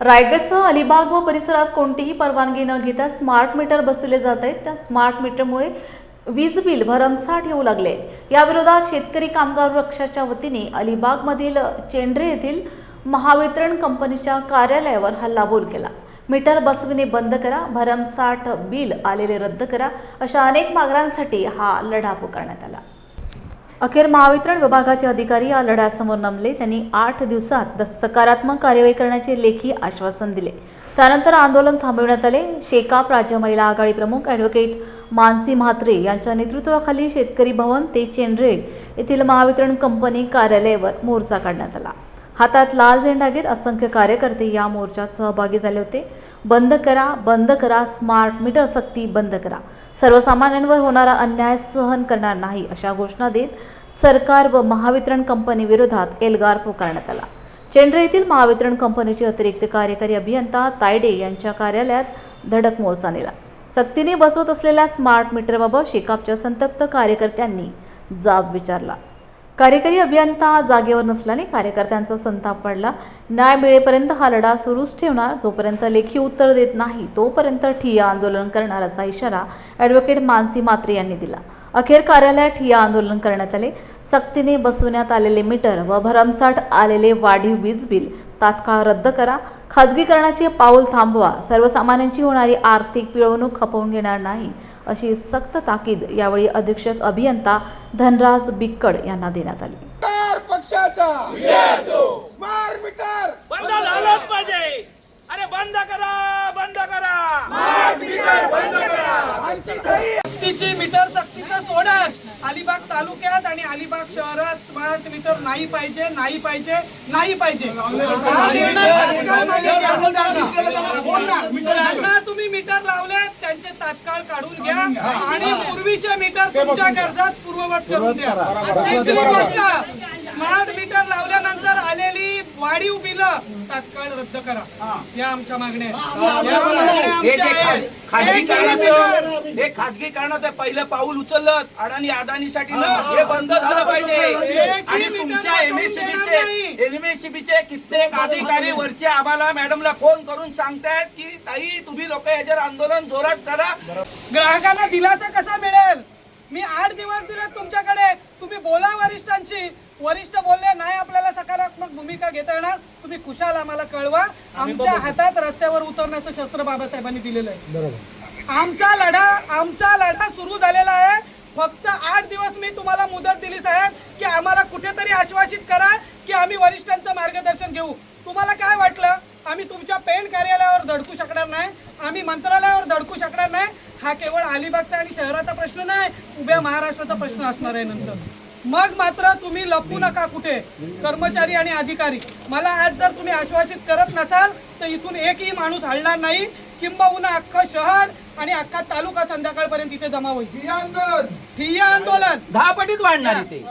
रायगडसह अलिबाग व परिसरात कोणतीही परवानगी न घेता स्मार्ट मीटर बसवले जात आहेत. त्या स्मार्ट मीटरमुळे वीज बिल भरमसाठ येऊ लागले. याविरोधात शेतकरी कामगार पक्षाच्या वतीने अलिबागमधील चेंड्रे येथील महावितरण कंपनीच्या कार्यालयावर हल्लाबोल केला. मीटर बसविणे बंद करा भरमसाठ बिल आलेले रद्द करा अशा अनेक मागण्यांसाठी हा लढा पुकारण्यात आला. अखेर महावितरण विभागाचे अधिकारी या लढ्यासमोर नमले. त्यांनी आठ दिवसात द- सकारात्मक कार्यवाही करण्याचे लेखी आश्वासन दिले. त्यानंतर आंदोलन थांबविण्यात आले. शेकाप राज्य महिला आघाडी प्रमुख ॲडव्होकेट मानसी म्हात्रे यांच्या नेतृत्वाखाली शेतकरी भवन ते चेंड्रे येथील महावितरण कंपनी कार्यालयावर मोर्चा काढण्यात आला. हातात लाल झेंडा घेत असंख्य कार्यकर्ते या मोर्चात सहभागी झाले होते. बंद करा बंद करा स्मार्ट मीटर सक्ती बंद करा. सर्वसामान्यांवर होणारा अन्याय सहन करणार नाही अशा घोषणा देत सरकार व महावितरण कंपनी विरोधात एल्गार पुकारण्यात आला. चेंड्रे येथील महावितरण कंपनीचे अतिरिक्त कार्यकारी अभियंता तायडे यांच्या कार्यालयात धडक मोर्चा नेला. सक्तीने बसवत असलेल्या स्मार्ट मीटरबाबत शेकापच्या संतप्त कार्यकर्त्यांनी जाब विचारला. कार्यकारी अभियंता जागेवर नसल्याने कार्यकर्त्यांचा संताप पडला न्याय मिळेपर्यंत हा लढा सुरूच ठेवणार जोपर्यंत लेखी उत्तर देत नाही तोपर्यंत ठिय्या आंदोलन करणार असा इशारा ॲडव्होकेट मानसी मात्रे यांनी दिला. अखेर कार्यालयात ठिय्या आंदोलन करण्यात आले. सक्तीने बसवण्यात आलेले मीटर व भरमसाठ आलेले वाढीव वीज बिल तात्काळ रद्द करा. खाजगीकरणाचे पाऊल थांबवा. सर्वसामान्यांची होणारी आर्थिक पिळवणूक खपवून घेणार नाही अशी सक्त ताकीद यावेळी अधीक्षक अभियंता धनराज बिक्कड यांना देण्यात आली. मीटर पक्षाचा. Smart meter. बंद झालंच पाहिजे. अरे बंद करा बंद करा. सक्तीची मीटर. प्रश्न सोडा अलिबाग तालुक्यात आणि अलिबाग शहरात स्मार्ट मीटर नाही पाहिजे नाही पाहिजे नाही पाहिजे हा निर्णय तात्काळ मागे घ्या. ज्यांना तुम्ही मीटर लावले त्यांचे तात्काळ काढून घ्या आणि पूर्वीचे मीटर तुमच्या कर्जात पूर्ववत करून द्या तिसरी गोष्ट स्मार्ट मीटर लावल्यानंतर आलेली वाढीव बिलं तात्काळ रद्द करा. या आमच्या मागण्या हे खाजगीकरणाचं पहिलं पाऊल उचललं अडाणी अदानीसाठी ना हे बंद झालं पाहिजे. आणि तुमच्या. एमएससीबीचे एमएससीबीचे कित्येक अधिकारी वरचे आम्हाला मॅडमला फोन करून सांगतायत की ताई तुम्ही लोक याच्यावर आंदोलन जोरात करा. ग्राहकांना दिलासा कसा मिळेल? मी आठ दिवस दिले तुमच्याकडे. तुम्ही बोला वरिष्ठांशी. वरिष्ठ बोलले नाही आपल्याला सकारात्मक भूमिका घेता येणार? तुम्ही खुशाल आम्हाला कळवा आमच्या हातात रस्त्यावर उतरण्याचं शस्त्र बाबासाहेबांनी दिलेलं आहे. आमचा लढा आमचा लढा सुरू झालेला आहे. फक्त आठ दिवस मी तुम्हाला मुदत दिली साहेब की आम्हाला कुठेतरी आश्वासित करा की आम्ही वरिष्ठांचं मार्गदर्शन घेऊ. तुम्हाला काय वाटलं? आम्ही तुमच्या पेन कार्यालयावर धडकू शकणार नाही. आम्ही मंत्रालयावर धडकू शकणार नाही. हा केवळ अलिबागचा आणि शहराचा प्रश्न नाही उभ्या महाराष्ट्राचा प्रश्न असणार आहे नंतर. मग मात्र तुम्ही लपू नका कुठे कर्मचारी आणि अधिकारी. मला आज जर तुम्ही आश्वासित करत नसाल तर इथून एकही माणूस हलणार नाही. किंबहुना अख्खं शहर आणि अख्खा तालुका संध्याकाळपर्यंत इथे जमा होईल. ही आंदोलन. ठिय्या आंदोलन. दहा पटीत वाढणार ते